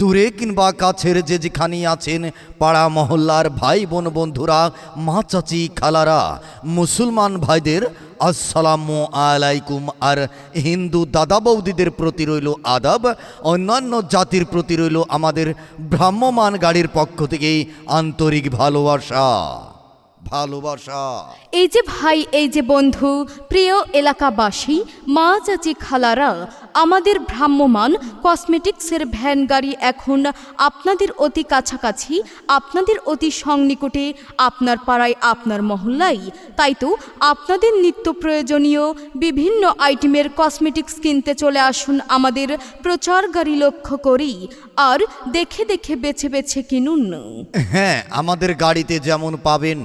দূরে কিংবা কাছের যে যেখানেই আছেন, পাড়া মহল্লার ভাই বোন বন্ধুরা, মা চাচি, খালারা, মুসলমান ভাইদের, আসসালামু আলাইকুম। আর হিন্দু দাদা বৌদিদের প্রতি রইল আদাব, অন্যান্য জাতির প্রতি রইল আমাদের ভ্রাম্যমান গাড়ির পক্ষ থেকেই আন্তরিক ভালোবাসা। ভালোবাসা। এই যে ভাই, এই যে বন্ধু, প্রিয় এলাকাবাসী, মা চাচি, খালারা আমাদের ভ্রাম্যমান কসমেটিক্সের ভ্যান গাড়ি এখন আপনাদের অতি কাছাকাছি, আপনাদের অতি সংনিকটে, আপনার পাড়ায় আপনার মহল্লায়। তাই তো আপনাদের নিত্য প্রয়োজনীয় বিভিন্ন আইটেমের কসমেটিক্স কিনতে চলে আসুন আমাদের প্রচার গাড়ি লক্ষ্য করি আর দেখে দেখে বেছে বেছে কিনুন। হ্যাঁ আমাদের গাড়িতে যেমন পাবেন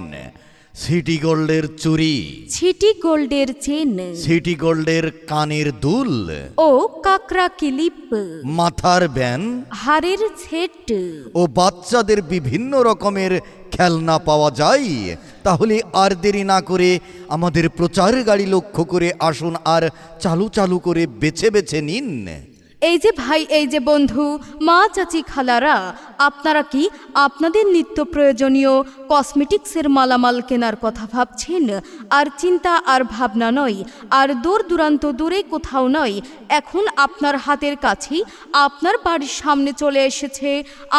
সিটি গোল্ডের চুড়ি ছিটি গোল্ডের চেন। সিটি গোল্ডের কানের দুল। ও কাকরা কিলিপ। মাথার ব্যান। হাড়ের সেট ও বাচ্চাদের বিভিন্ন রকমের খেলনা পাওয়া যায়। তাহলে আর দেরি না করে আমাদের প্রচার গাড়ি লক্ষ্য করে আসুন আর চালু চালু করে বেছে বেছে নিন। এই যে ভাই এই যে বন্ধু মা চাচি খালারা আপনারা কি আপনাদের নিত্য প্রয়োজনীয় কসমেটিক্সের মালামাল কেনার কথা ভাবছেন? আর চিন্তা আর ভাবনা নয়, আর দূর দূরান্ত দূরে কোথাও নয়, এখন আপনার হাতের কাছেই আপনার বাড়ির সামনে চলে এসেছে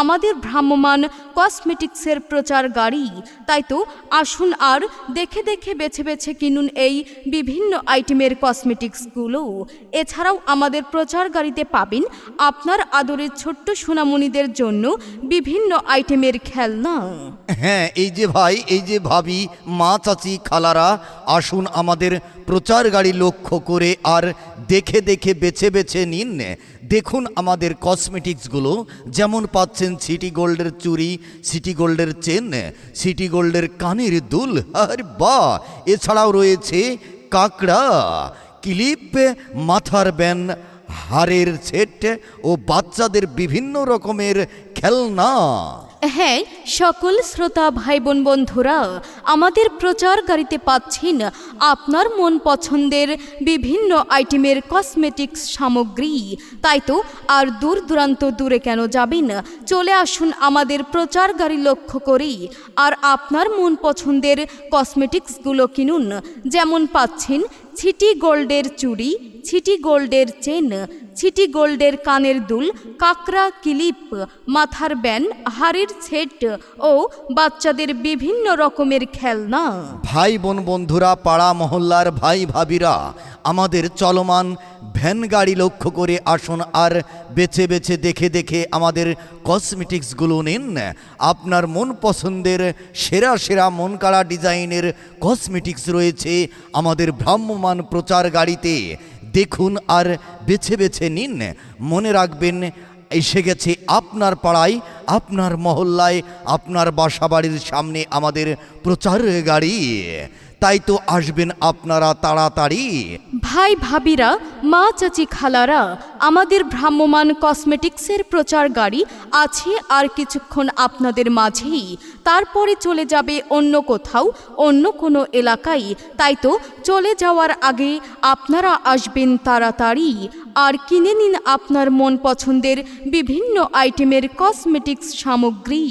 আমাদের ভ্রাম্যমান কসমেটিক্সের প্রচার গাড়ি। তাই তো আসুন আর দেখে দেখে বেছে বেছে কিনুন এই বিভিন্ন আইটেমের কসমেটিক্সগুলো। এছাড়াও আমাদের প্রচার গাড়িতে পাবেন আপনার আদরের ছোট্ট সোনামণিদের জন্য বিভিন্ন আইটেমের খেলনা। হ্যাঁ এই যে ভাই, এই যে ভাবি, মা চাচি, খালারা, আসুন আমাদের প্রচার গাড়ি লক্ষ্য করে আর দেখে দেখে বেছে বেছে নিন। দেখুন আমাদের কসমেটিক্সগুলো যেমন পাচ্ছেন সিটি গোল্ডের চুড়ি, সিটি গোল্ডের চেন, সিটি গোল্ডের কানের দুল, আর বা, এছাড়াও রয়েছে কাকড়া, ক্লিপ, মাথার ব্যান হারের সেট ও বাচ্চাদের বিভিন্ন রকমের খেলনা। হ্যাঁ সকল শ্রোতা ভাই বোন বন্ধুরা, আমাদের প্রচার গাড়িতে পাচ্ছেন আপনার মন পছন্দের বিভিন্ন আইটেমের কসমেটিক্স সামগ্রী। তাই তো আর দূর দূরান্ত দূরে কেন যাবেন? চলে আসুন আমাদের প্রচার গাড়ি লক্ষ্য করি আর আপনার মন পছন্দের কসমেটিক্সগুলো কিনুন। যেমন পাচ্ছেন ছিটি গোল্ডের চুড়ি ছিটি গোল্ডের চেন, ছিটি গোল্ডের কানের দুল কাকরা কিলিপ, মাথার ব্যান, হাড়ের ছেট ও বাচ্চাদের বিভিন্ন রকমের খেলনা। ভাই বোন বন্ধুরা, পাড়া মহল্লার ভাই ভাবিরা, আমাদের চলমান ভ্যান গাড়ি লক্ষ্য করে আসুন আর বেছে বেছে দেখে দেখে আমাদের কসমেটিক্সগুলো নিন। আপনার মন পছন্দের সেরা সেরা মন কাড়া ডিজাইনের কসমেটিক্স রয়েছে আমাদের ভ্রাম্যমান প্রচার গাড়িতে। দেখুন আর বেছে বেছে নিন। মনে রাখবেন, এসে গেছে আপনার পাড়ায়, আপনার মহল্লায়, আপনার বাসাবাড়ির সামনে আমাদের প্রচার গাড়ি। তাই তো আসবেন আপনারা তাড়াতাড়ি। ভাই ভাবিরা, মা চাচি খালারা, আমাদের ভ্রাম্যমান কসমেটিক্সের প্রচার গাড়ি আছে আর কিছুক্ষণ আপনাদের মাঝেই। তারপরে চলে যাবে অন্য কোথাও, অন্য কোনো এলাকায়। তাই তো চলে যাওয়ার আগে আপনারা আসবেন তাড়াতাড়ি আর কিনে নিন আপনার মন পছন্দের বিভিন্ন আইটেমের কসমেটিক্স সামগ্রী।